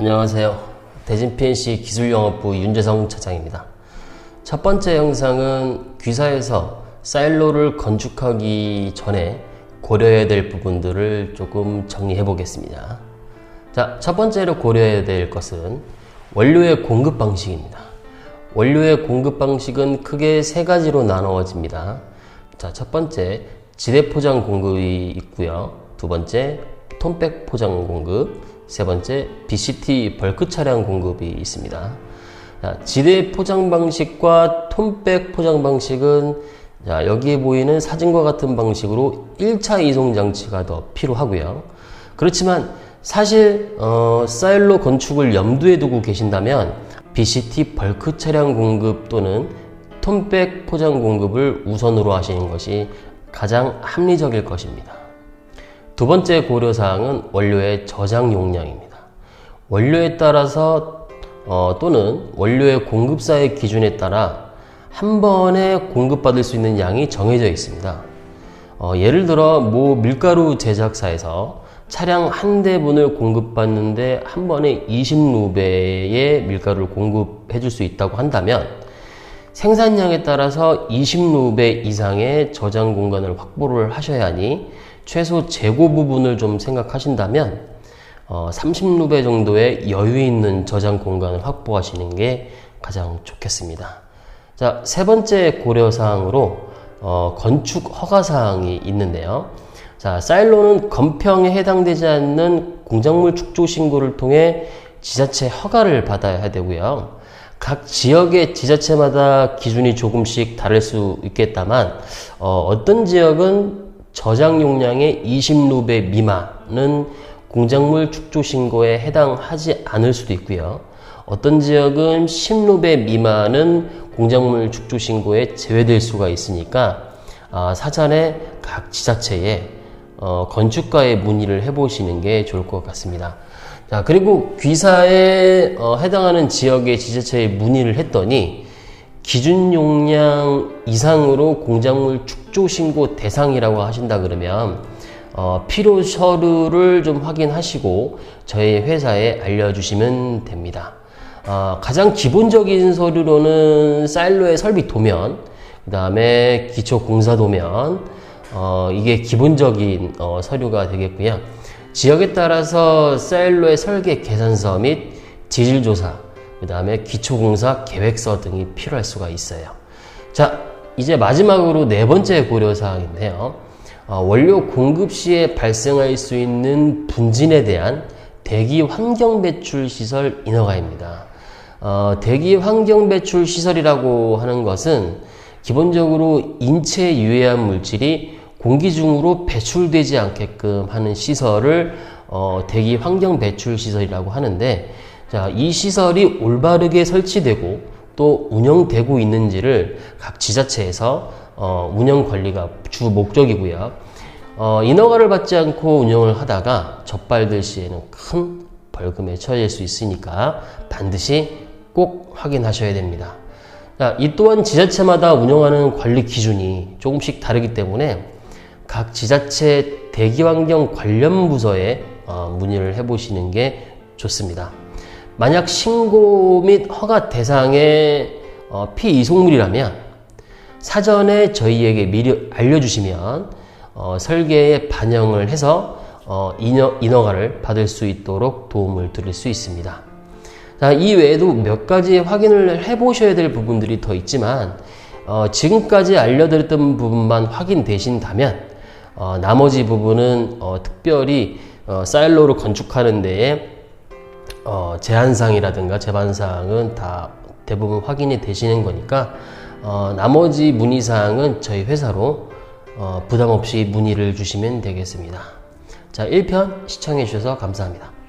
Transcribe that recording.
안녕하세요. 대진 PNC 기술영업부 윤재성 차장입니다. 첫 번째 영상은 귀사에서 사일로를 건축하기 전에 고려해야 될 부분들을 조금 정리해 보겠습니다. 자, 첫 번째로 고려해야 될 것은 원료의 공급 방식입니다. 원료의 공급 방식은 크게 세 가지로 나누어집니다. 자, 첫 번째, 지대 포장 공급이 있고요. 두 번째, 톤백 포장 공급, 세 번째, BCT 벌크 차량 공급이 있습니다. 자, 지대 포장 방식과 톤백 포장 방식은 자, 여기에 보이는 사진과 같은 방식으로 1차 이송 장치가 더 필요하고요. 그렇지만 사실 어, 사일로 건축을 염두에 두고 계신다면 BCT 벌크 차량 공급 또는 톤백 포장 공급을 우선으로 하시는 것이 가장 합리적일 것입니다. 두 번째 고려사항은 원료의 저장 용량입니다. 원료에 따라서 어, 또는 원료의 공급사의 기준에 따라 한 번에 공급받을 수 있는 양이 정해져 있습니다. 어, 예를 들어 모 밀가루 제작사에서 차량 한 대분을 공급받는데 한 번에 20루베의 밀가루를 공급해 줄 수 있다고 한다면 생산량에 따라서 20루베 이상의 저장 공간을 확보를 하셔야 하니 최소 재고 부분을 좀 생각하신다면 어, 30루베 정도의 여유 있는 저장 공간을 확보하시는 게 가장 좋겠습니다. 자, 세 번째 고려사항으로 어, 건축 허가사항이 있는데요. 자, 사일로는 건평에 해당되지 않는 공작물 축조 신고를 통해 지자체 허가를 받아야 되고요. 각 지역의 지자체마다 기준이 조금씩 다를 수 있겠다만 어, 떤 지역은 저장 용량의 20루베 미만은 공작물 축조 신고에 해당하지 않을 수도 있고요. 어떤 지역은 10루베 미만은 공작물 축조 신고에 제외될 수가 있으니까 아, 사전에 각 지자체에 어, 건축가에 문의를 해보시는 게 좋을 것 같습니다. 자, 그리고 귀사에 어, 해당하는 지역의 지자체에 문의를 했더니 기준 용량 이상으로 공작물 축조 신고 대상이라고 하신다 그러면 어, 필요 서류를 좀 확인하시고 저희 회사에 알려주시면 됩니다. 어, 가장 기본적인 서류로는 사일로의 설비 도면, 그 다음에 기초 공사 도면, 어, 이게 기본적인 어, 서류가 되겠고요. 지역에 따라서 사일로의 설계 계산서 및 지질 조사, 그 다음에 기초공사 계획서 등이 필요할 수가 있어요. 자, 이제 마지막으로 네 번째 고려사항인데요. 어, 원료 공급 시에 발생할 수 있는 분진에 대한 대기 환경 배출 시설 인허가입니다. 어, 대기 환경 배출 시설이라고 하는 것은 기본적으로 인체 유해한 물질이 공기 중으로 배출되지 않게끔 하는 시설을 어, 대기 환경 배출 시설이라고 하는데 자, 이 시설이 올바르게 설치되고 또 운영되고 있는지를 각 지자체에서 어, 운영 관리가 주 목적이고요. 어, 인허가를 받지 않고 운영을 하다가 적발될 시에는 큰 벌금에 처해질 수 있으니까 반드시 꼭 확인하셔야 됩니다. 자, 이 또한 지자체마다 운영하는 관리 기준이 조금씩 다르기 때문에 각 지자체 대기환경 관련 부서에 어, 문의를 해보시는 게 좋습니다. 만약 신고 및 허가 대상의 어, 피이송물이라면 사전에 저희에게 미리 알려주시면 어, 설계에 반영을 해서 어, 인허, 인허가를 받을 수 있도록 도움을 드릴 수 있습니다. 자, 이 외에도 몇 가지 확인을 해보셔야 될 부분들이 더 있지만 어, 지금까지 알려드렸던 부분만 확인되신다면 어, 나머지 부분은 어, 특별히 어, 사일로를 건축하는 데에 어, 제한사항이라든가 제반사항은 다 대부분 확인이 되시는 거니까 어, 나머지 문의사항은 저희 회사로 어, 부담 없이 문의를 주시면 되겠습니다. 자, 1편 시청해 주셔서 감사합니다.